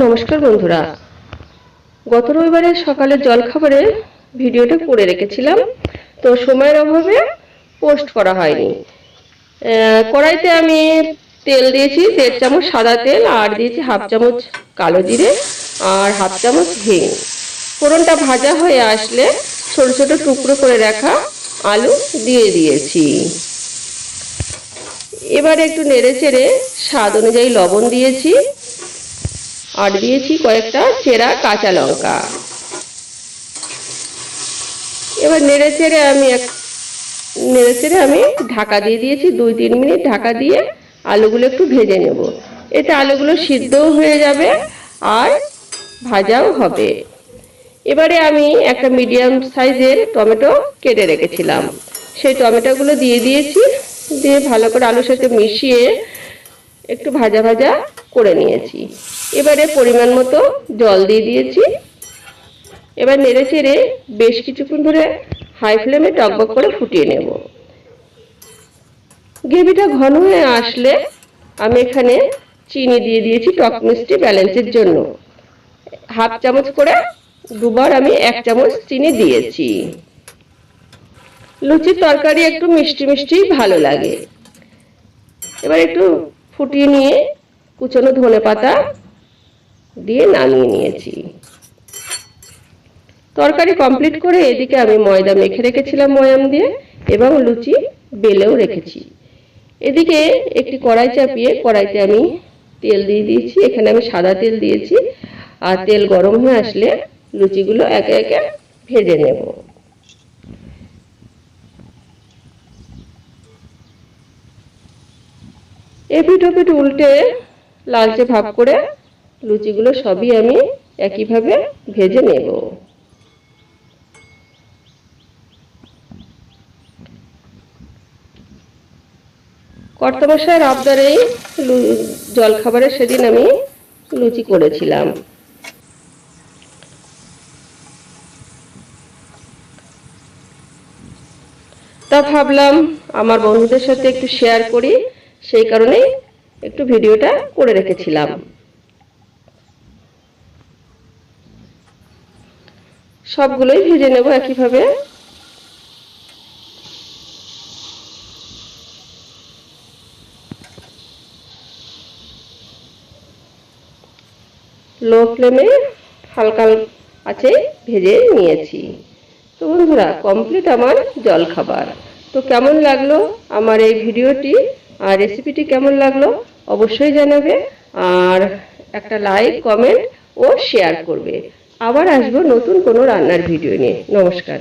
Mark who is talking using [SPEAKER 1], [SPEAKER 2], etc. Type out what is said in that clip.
[SPEAKER 1] নমস্কার বন্ধুরা। গত রবিবারের সকালের জলখাবারে ভিডিওটা করে রেখেছিলাম, তো সময়ের অভাবে পোস্ট করা হয়নি। কড়াইতে আমি তেল দিয়েছি, দেড় চামচ সাদা তেল, আর দিয়েছি হাফ চামচ কালো জিরে, আর হাফ চামচ হিং ফোড়নটা ভাজা হয়ে আসলে ছোট ছোট টুকরো করে রাখা আলু দিয়ে দিয়েছি। এবারে একটু নেড়ে চেড়ে স্বাদ অনুযায়ী লবণ দিয়েছি। আর দিয়েছি কয়েকটা চেরা কাঁচা লঙ্কা। এবার নেড়ে চেড়ে আমি এক নেড়ে চেড়ে আমি ঢাকা দিয়ে দিয়েছি, দুই তিন মিনিট ঢাকা দিয়ে আলুগুলো একটু ভেজে নেব। এতে আলুগুলো সিদ্ধও হয়ে যাবে আর ভাজাও হবে। এবারে আমি একটা মিডিয়াম সাইজের টমেটো কেটে রেখেছিলাম। সেই টমেটোগুলো দিয়ে দিয়েছি, দিয়ে ভালো করে আলুর সাথে মিশিয়ে একটু ভাজা ভাজা করে নিয়েছি। এবারে পরিমাণ মতো জল দিয়ে দিয়েছি। এবার নেড়ে চেড়ে বেশ কিছুক্ষণ ধরে হাই ফ্লেমে টকবক করে ফুটিয়ে নেব। গ্রেভিটা ঘন হয়ে আসলে আমি এখানে চিনি দিয়ে দিয়েছি টক মিষ্টি ব্যালেন্সের জন্য। হাফ চামচ করে দুবার আমি এক চামচ চিনি দিয়েছি। লুচির তরকারি একটু মিষ্টি মিষ্টি ভালো লাগে। এবার একটু ফুটিয়ে নিয়ে কুচনো ধনে পাতা দিয়ে নামিয়ে নিয়েছি। তরকারি কমপ্লিট করে এদিকে আমি ময়দা মেখে রেখেছিলাম ময়াম দিয়ে এবং লুচি বেলেও রেখেছি। এদিকে একটি কড়াই চাপিয়ে কড়াইতে আমি তেল দিয়ে দিয়েছি। এখানে আমি সাদা তেল দিয়েছি। আর তেল গরম হয়ে আসলে লুচিগুলো একে একে ভেজে নেব। এপিট ওপিট উল্টে লালচে ভাব করে লুচিগুলো সবই আমি একইভাবে ভেজে নেব। কর্তমশায়ের আবদারেই জলখাবারে সেদিন আমি লুচি করেছিলাম। তা ভাবলাম আমার বন্ধুদের সাথে একটু শেয়ার করি, সেই কারণেই একটু ভিডিওটা করে রেখেছিলাম। সবগুলোই ভেজে নেব একইভাবে। লো ফ্লেমে হালকা আছে ভেজে নিয়েছি। তো বন্ধুরা কমপ্লিট আমার জল খাবার তো কেমন লাগল আমার এই ভিডিওটি আর রেসিপিটি কেমন লাগল? অবশ্যই জানাবে আর একটা লাইক কমেন্ট ও শেয়ার করবে। আবার আসব নতুন কোনো রান্নার ভিডিও নিয়ে। নমস্কার।